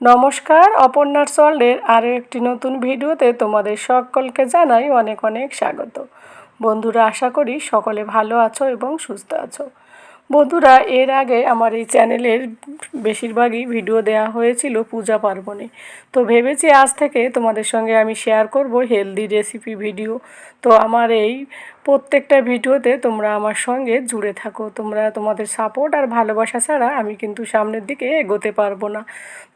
নমস্কার, অপর্ণার সল্ডের আরও একটি নতুন ভিডিওতে তোমাদের সকলকে জানাই অনেক অনেক স্বাগত। বন্ধুরা, আশা করি সকলে ভালো আছো এবং সুস্থ আছো। বন্ধুরা, এর আগে আমার এই চ্যানেলের বেশিরভাগই ভিডিও দেওয়া হয়েছিল পূজা পার্বণে। তো ভেবেছি আজ থেকে তোমাদের সঙ্গে আমি শেয়ার করব হেলদি রেসিপি ভিডিও তো আমার এই প্রত্যেকটা ভিডিওতে তোমরা আমার সঙ্গে জুড়ে থাকো। তোমরা তোমাদের সাপোর্ট আর ভালোবাসা ছাড়া আমি কিন্তু সামনের দিকে এগোতে পারব না।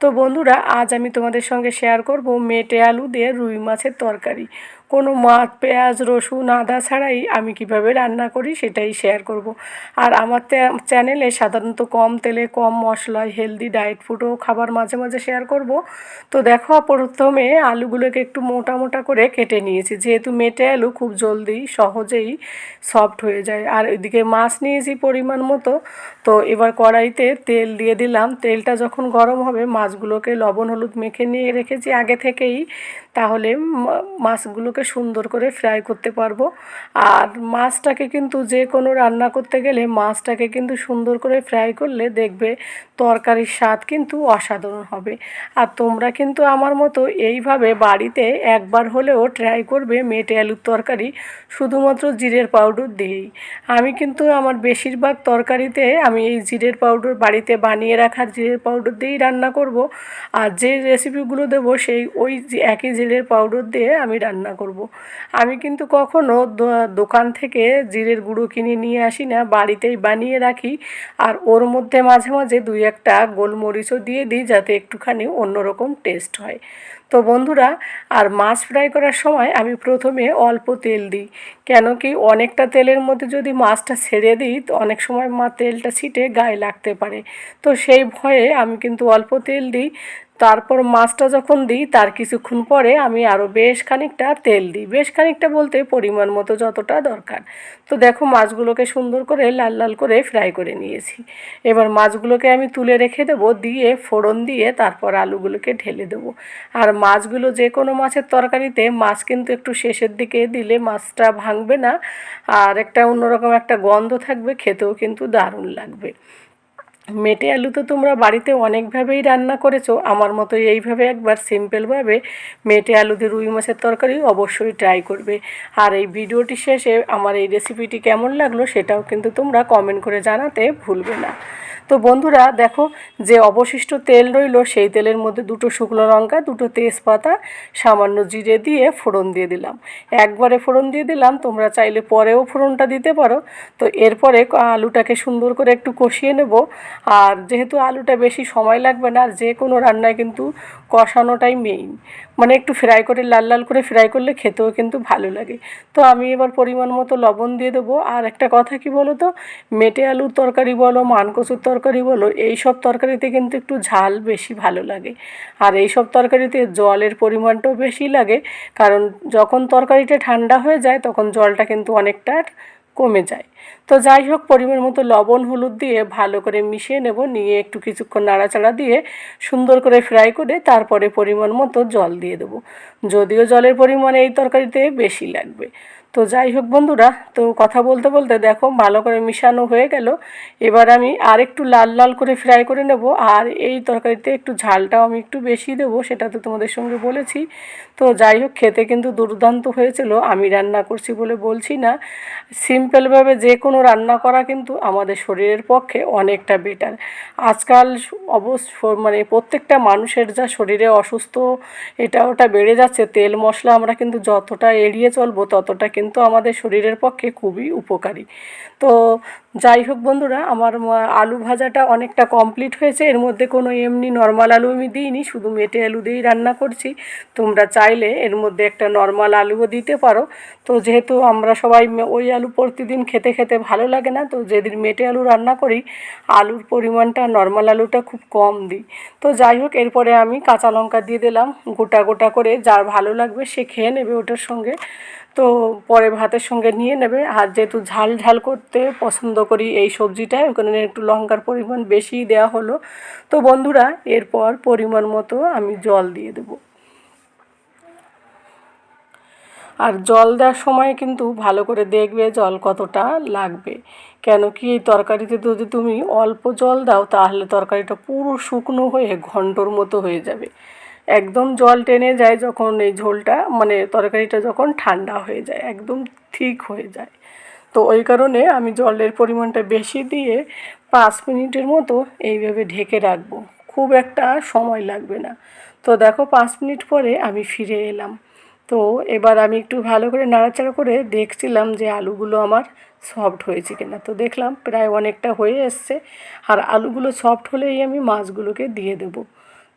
তো বন্ধুরা, আজ আমি তোমাদের সঙ্গে শেয়ার করব মেটে আলু দিয়ে রুই মাছের তরকারি। কোনো মাছ, পেঁয়াজ, রসুন, আদা ছাড়াই আমি কীভাবে রান্না করি সেটাই শেয়ার করব। আর আমার চ্যানেলে সাধারণত কম তেলে কম মশলায় হেলদি ডায়েট ফুডও খাবার মাঝে মাঝে শেয়ার করব। তো দেখো, প্রথমে আলুগুলোকে একটু মোটা মোটা করে কেটে নিয়েছি। যেহেতু মেটে আলু খুব জলদি সহজেই সফট হয়ে যায়। আর এদিকে মাছ নিয়েছি পরিমাণ মতো। তো এবার কড়াইতে তেল দিয়ে দিলাম। তেলটা যখন গরম হবে, মাছগুলোকে লবণ, হলুদ মেখে নিয়ে রেখেছি আগে থেকেই। তাহলে মাছগুলোকে সুন্দর করে ফ্রাই করতে পারব। আর মাছটাকে কিন্তু যে কোনো রান্না করতে গেলে মাছটাকে কিন্তু সুন্দর করে ফ্রাই করলে দেখবে তরকারির স্বাদ কিন্তু অসাধারণ হবে। আর তোমরা কিন্তু আমার মতো এইভাবে বাড়িতে একবার হলেও ট্রাই করবে মেটে আলুর তরকারি, শুধুমাত্র জিরের পাউডার দিয়েই। আমি কিন্তু আমার বেশিরভাগ তরকারিতে আমি এই জিরের পাউডার বাড়িতে বানিয়ে রাখার জিরের পাউডার দিয়েই রান্না করব। আর যে রেসিপিগুলো দেবো সেই ওই একই জিরের পাউডার দিয়ে আমি রান্না করব। আমি কিন্তু কখনও দোকান থেকে জিরের গুঁড়ো কিনে নিয়ে আসি না, বাড়িতেই বানিয়ে রাখি। আর ওর মধ্যে মাঝে মাঝে দুই একটা গোলমরিচও দিয়ে দিই যাতে একটুখানি অন্যরকম টেস্ট হয়। তো বন্ধুরা, আর মাছ ফ্রাই করার সময় আমি প্রথমে অল্প তেল দিই। কেন কি অনেকটা তেলের মধ্যে যদি মাছটা ছেড়ে দিই, তো অনেক সময় মা তেলটা ছিটে গায়ে লাগতে পারে। তো সেই ভয়ে আমি কিন্তু অল্প তেল দিই। তারপর মাছটা যখন দিই, তার কিছুক্ষণ পরে আমি আরও বেশ খানিকটা তেল দিই। বেশ খানিকটা বলতে পরিমাণ মতো যতটা দরকার। তো দেখো, মাছগুলোকে সুন্দর করে লাল লাল করে ফ্রাই করে নিয়েছি। এবার মাছগুলোকে আমি তুলে রেখে দেবো, দিয়ে ফোড়ন দিয়ে তারপর আলুগুলোকে ঢেলে দেবো। আর মাছগুলো যে কোনো মাছের তরকারিতে, মাছ কিন্তু একটু শেষের দিকে দিলে মাছটা ভাঙবে না। আর একটা অন্যরকম একটা গন্ধ থাকবে, খেতেও কিন্তু দারুণ লাগবে। মেটে আলু তো তোমরা বাড়িতে অনেকভাবেই রান্না করেছ। আমার মতো এইভাবে একবার সিম্পলভাবে মেটে আলু দিয়ে রুই মাছের তরকারি অবশ্যই ট্রাই করবে। আর এই ভিডিওটি শেষে আমার এই রেসিপিটি কেমন লাগল সেটাও কিন্তু তোমরা কমেন্ট করে জানাতে ভুলবে না। তো বন্ধুরা দেখো যে অবশিষ্ট তেল রইল, সেই তেলের মধ্যে দুটো শুকনো লঙ্কা, দুটো তেজপাতা, সামান্য জিরে দিয়ে ফোড়ন দিয়ে দিলাম। একবারে ফোড়ন দিয়ে দিলাম, তোমরা চাইলে পরেও ফোড়নটা দিতে পারো। তো এরপরে আলুটাকে সুন্দর করে একটু কষিয়ে নেব। আর যেহেতু আলুটা বেশি সময় লাগবে না, আর যে কোনো রান্নায় কিন্তু কষানোটাই মেইন মানে একটু ফ্রাই করে, লাল লাল করে ফ্রাই করলে খেতেও কিন্তু ভালো লাগে। তো আমি এবার পরিমাণ মতো লবণ দিয়ে দেবো। আর একটা কথা কি বলো তো মেটে আলুর তরকারি বলো, মানকচুর তরকারি বলো, এই সব তরকারিতে কিন্তু একটু ঝাল বেশি ভালো লাগে। আর এই সব তরকারিতে জলের পরিমাণটাও বেশি লাগে, কারণ যখন তরকারিটা ঠান্ডা হয়ে যায়, তখন জলটা কিন্তু অনেকটা কমে যায়। তো যাই হোক, পরিমাণ মতো লবণ, হলুদ দিয়ে ভালো করে মিশিয়ে নেব, নিয়ে একটু কিছুক্ষণ নাড়াচাড়া দিয়ে সুন্দর করে ফ্রাই করে তারপরে পরিমাণ মতো জল দিয়ে দেবো। যদিও জলের পরিমাণ এই তরকারিতে বেশি লাগবে। তো যাই হোক বন্ধুরা, তো কথা বলতে বলতে দেখো ভালো করে মিশানো হয়ে গেল। এবার আমি আর একটু লাল লাল করে ফ্রাই করে নেব, আর এই তরকারিতে একটু ঝালটাও আমি একটু বেশি দেবো, সেটা তো তোমাদের সঙ্গে বলেছি। তো যাই হোক, খেতে কিন্তু দুর্দান্ত হয়েছিল, আমি রান্না করছি বলে বলছি না। সিম্পলভাবে যে কোনো রান্না করা কিন্তু আমাদের শরীরের পক্ষে অনেকটা বেটার আজকাল অবশ্য মানে প্রত্যেকটা মানুষের যা শরীরে অসুস্থ, এটা ওটা বেড়ে যাচ্ছে, তেল মশলা আমরা কিন্তু যতটা এড়িয়ে চলবো ততটা আমাদের শরীরের পক্ষে খুবই উপকারী। তো যাই হোক বন্ধুরা, আমার আলু ভাজাটা অনেকটা কমপ্লিট হয়েছে। এর মধ্যে কোনো এমনি নর্মাল আলু আমি দিইনি, শুধু মেটে আলু দিয়েই রান্না করছি। তোমরা চাইলে এর মধ্যে একটা নর্মাল আলুও দিতে পারো। তো যেহেতু আমরা সবাই ওই আলু প্রতিদিন খেতে খেতে ভালো লাগে না, তো যেদিন মেটে আলু রান্না করি, আলুর পরিমাণটা নর্মাল আলুটা খুব কম দিই। তো যাই হোক এরপরে আমি কাঁচা লঙ্কা দিয়ে দিলাম, গোটা গোটা করে যার ভালো লাগবে সে খেয়ে নেবে ওটার সঙ্গে। তো পরে ভাতের সঙ্গে নিয়ে নেবে। আর যেহেতু ঝাল ঝাল করতে পছন্দ করি এই সবজিটায় ওখানে একটু লঙ্কার পরিমাণ বেশি দেওয়া হলো। তো বন্ধুরা, এরপর পরিমাণ মতো আমি জল দিয়ে দেবো। আর জল দেওয়ার সময় কিন্তু ভালো করে দেখবে জল কতটা লাগবে। কেন কি এই তরকারিতে যদি তুমি অল্প জল দাও, তাহলে তরকারিটা পুরো শুকনো হয়ে ঘন্টর মতো হয়ে যাবে। একদম জল টেনে যায় যখন এই ঝোলটা মানে তরকারিটা যখন ঠান্ডা হয়ে যায়, একদম ঠিক হয়ে যায়। তো ওই কারণে আমি জলের পরিমাণটা বেশি দিয়ে পাঁচ মিনিটের মতো এইভাবে ঢেকে রাখব। খুব একটা সময় লাগবে না। তো দেখো, পাঁচ মিনিট পরে আমি ফিরে এলাম। তো এবার আমি একটু ভালো করে নাড়াচাড়া করে দেখছিলাম যে আলুগুলো আমার সফট হয়েছে কিনা। তো দেখলাম প্রায় অনেকটা হয়ে এসছে। আর আলুগুলো সফট হলেই আমি মাছগুলোকে দিয়ে দেবো।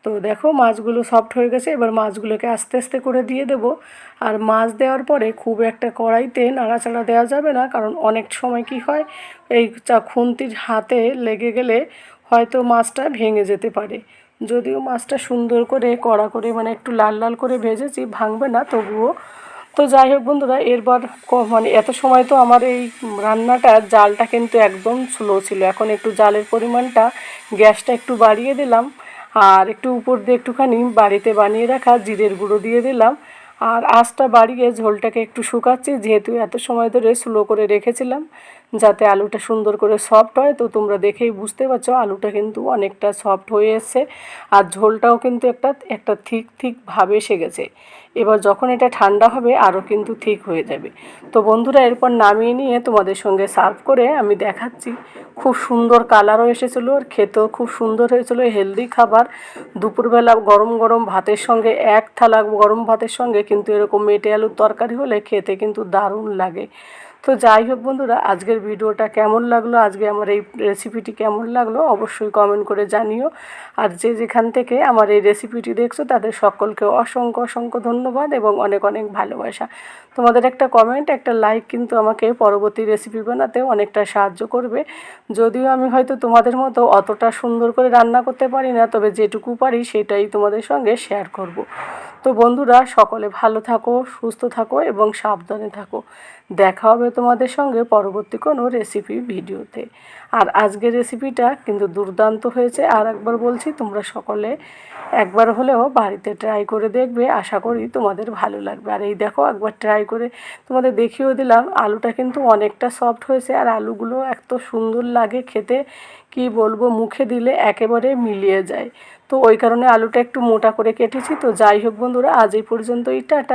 তো দেখো মাছগুলো সফট হয়ে গেছে, এবার মাছগুলোকে আস্তে আস্তে করে দিয়ে দেব। আর মাছ দেওয়ার পরে খুব একটা কড়াইতে নাড়াচাড়া দেওয়া যাবে না, কারণ অনেক সময় কি হয়, এই চা খুন্তির হাতে লেগে গেলে হয়তো মাছটা ভেঙে যেতে পারে। যদিও মাছটা সুন্দর করে কড়া করে মানে একটু লাল লাল করে ভেজেছি, ভাঙবে না তবুও। তো যাই হোক বন্ধুরা, এরপর ক- মানে এত সময় তো আমার এই রান্নাটা, জালটা কিন্তু একদম স্লো ছিল। এখন একটু জালের পরিমাণটা গ্যাসটা একটু বাড়িয়ে দিলাম। আর একটু উপর দিয়ে একটুখানি বাড়িতে বানিয়ে রাখা জিরের গুঁড়ো দিয়ে দিলাম। আর আঁচটা বাড়িয়ে ঝোলটাকে একটু শুকাচ্ছি, যেহেতু এত সময় ধরে স্লো করে রেখেছিলাম, যাতে আলুটা সুন্দর করে সফট হয়। তো তোমরা দেখেই বুঝতে পারছ, আলুটা কিন্তু অনেকটা সফট হয়ে এসছে। আর ঝোলটাও কিন্তু একটা একটা থিক থিক ভাবে এসে গেছে। এবার যখন এটা ঠান্ডা হবে আরও কিন্তু ঠিক হয়ে যাবে। তো বন্ধুরা, এরপর নামিয়ে নিয়ে তোমাদের সঙ্গে সার্ভ করে আমি দেখাচ্ছি। খুব সুন্দর কালারও এসেছিল, আর খেতেও খুব সুন্দর হয়েছিল। হেলদি খাবার। দুপুরবেলা গরম গরম ভাতের সঙ্গে, এক থালা গরম ভাতের সঙ্গে কিন্তু এরকম মেটে আলুর তরকারি হলে খেতে কিন্তু দারুণ লাগে। তো যাই হোক বন্ধুরা, আজকের ভিডিওটা কেমন লাগল, আজকে আমার এই রেসিপিটি কেমন লাগল অবশ্যই কমেন্ট করে জানিও। আর যে যেখান থেকে আমার এই রেসিপিটি দেখছ, তাদের সকলকে অসংখ্য অসংখ্য ধন্যবাদ এবং অনেক অনেক ভালোবাসা। তোমাদের একটা কমেন্ট একটা লাইক কিন্তু আমাকে পরবর্তী রেসিপি বানাতে অনেকটা সাহায্য করবে। যদিও আমি হয়তো তোমাদের মতো অতটা সুন্দর করে রান্না করতে পারি না, তবে যেটুকু পারি সেটাই তোমাদের সঙ্গে শেয়ার করব। তো বন্ধুরা, সকলে ভালো থাকো, সুস্থ থাকো এবং সাবধানে থাকো। দেখা হবে তোমাদের সঙ্গে পরবর্তী কোনো রেসিপি ভিডিওতে। আর আজকের রেসিপিটা কিন্তু দুর্দান্ত হয়েছে। আর একবার বলছি, তোমরা সকলে একবার হলেও বাড়িতে ট্রাই করে দেখবে। আশা করি তোমাদের ভালো লাগবে। আর এই দেখো, একবার ট্রাই করে তোমাদের দেখিয়েও দিলাম। আলুটা কিন্তু অনেকটা সফট হয়েছে আর আলুগুলো এত সুন্দর লাগে খেতে, কি বলব, মুখে দিলে একেবারে মিলিয়ে যায়। তো ওই কারণে আলুটা একটু মোটা করে কেটেছি। তো যাই হোক বন্ধুরা, আজ এই পর্যন্তই। টাটা।